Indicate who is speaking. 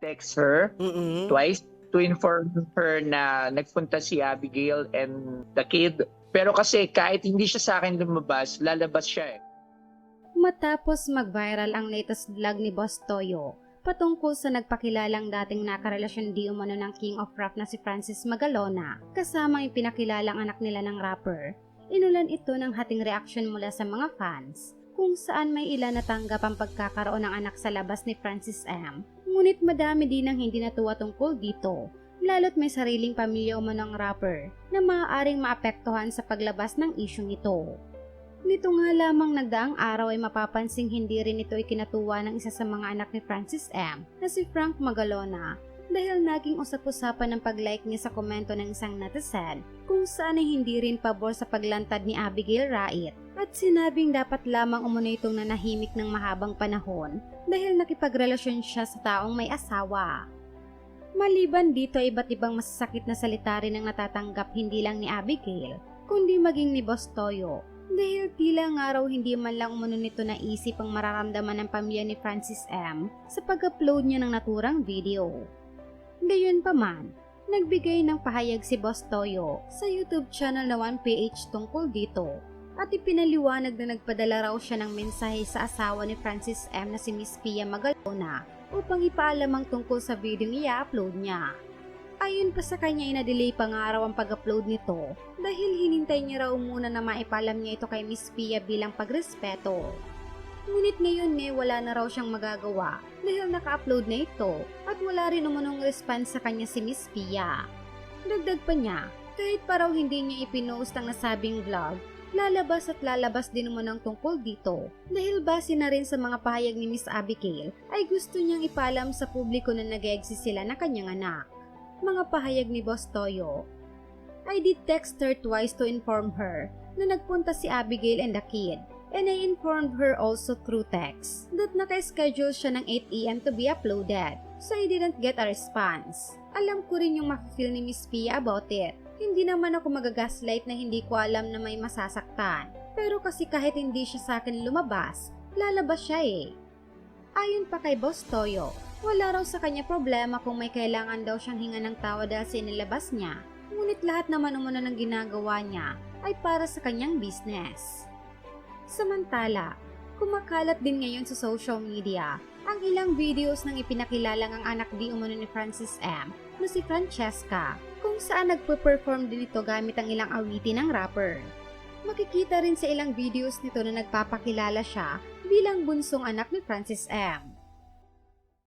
Speaker 1: text her
Speaker 2: Mm-mm.
Speaker 1: twice to inform her na nagpunta si Abigail and the kid. Pero kasi kahit hindi siya sa akin lumabas, lalabas siya eh.
Speaker 3: Matapos mag-viral ang latest vlog ni Boss Toyo patungkol sa nagpakilalang dating nakarelasyon di umano ng King of Rap na si Francis Magalona kasama ang pinakilalang anak nila ng rapper, inulan ito ng hating reaksyon mula sa mga fans kung saan may ilan natanggap ang pagkakaroon ng anak sa labas ni Francis M. Ngunit madami din ang hindi natuwa tungkol dito, lalo't may sariling pamilya umano ng rapper na maaaring maapektuhan sa paglabas ng isyong ito. Nito nga lamang nagdaang araw ay mapapansing hindi rin ito ikinatuwa ng isa sa mga anak ni Francis M. na si Frank Magalona dahil naging usap-usapan ng pag-like niya sa komento ng isang netizen kung saan ay hindi rin pabor sa paglantad ni Abigail Rait at sinabing dapat lamang umano itong nanahimik ng mahabang panahon dahil nakipagrelasyon siya sa taong may asawa. Maliban dito ay iba't ibang masasakit na salita rin ang natatanggap hindi lang ni Abigail kundi maging ni Boss Toyo dahil tila nga raw hindi man lang umano nito naisip ang mararamdaman ng pamilya ni Francis M. sa pag-upload niya ng naturang video. Gayon pa man, nagbigay ng pahayag si Boss Toyo sa YouTube channel na 1PH tungkol dito at ipinaliwanag na nagpadala raw siya ng mensahe sa asawa ni Francis M. na si Miss Pia Magalona upang ipaalam ang tungkol sa video i-upload niya. Ayon pa sa kanya, inadelay pa nga raw ang pag-upload nito dahil hinintay niya raw muna na maipalam niya ito kay Miss Pia bilang pagrespeto. Ngunit ngayon eh, wala na raw siyang magagawa dahil naka-upload na ito at wala rin umunong response sa kanya si Miss Pia. Dagdag pa niya, kahit pa raw hindi niya ipinost ang nasabing vlog, lalabas at lalabas din naman ang tungkol dito dahil base na rin sa mga pahayag ni Miss Abigail ay gusto niyang ipalam sa publiko na nag-exist sila na kanyang anak. Mga pahayag ni Boss Toyo. I did text her twice to inform her na nagpunta si Abigail and the kid and I informed her also through text that naka-schedule siya ng 8am to be uploaded so I didn't get a response. Alam ko rin yung ma-feel ni Miss Pia about it. Hindi naman ako magagaslight na hindi ko alam na may masasaktan. Pero kasi kahit hindi siya sa akin lumabas, lalabas siya eh. Ayon pa kay Boss Toyo, wala raw sa kanya problema kung may kailangan daw siyang hinga ng tawa dahil sinilabas niya. Ngunit lahat naman umano ng ginagawa niya ay para sa kanyang business. Samantala, kumakalat din ngayon sa social media ang ilang videos ng ipinakilalang ang anak di umano ni Francis M. na si Francesca kung saan nagpo-perform din ito gamit ang ilang awitin ng rapper. Makikita rin sa ilang videos nito na nagpapakilala siya bilang bunsong anak ni Francis M.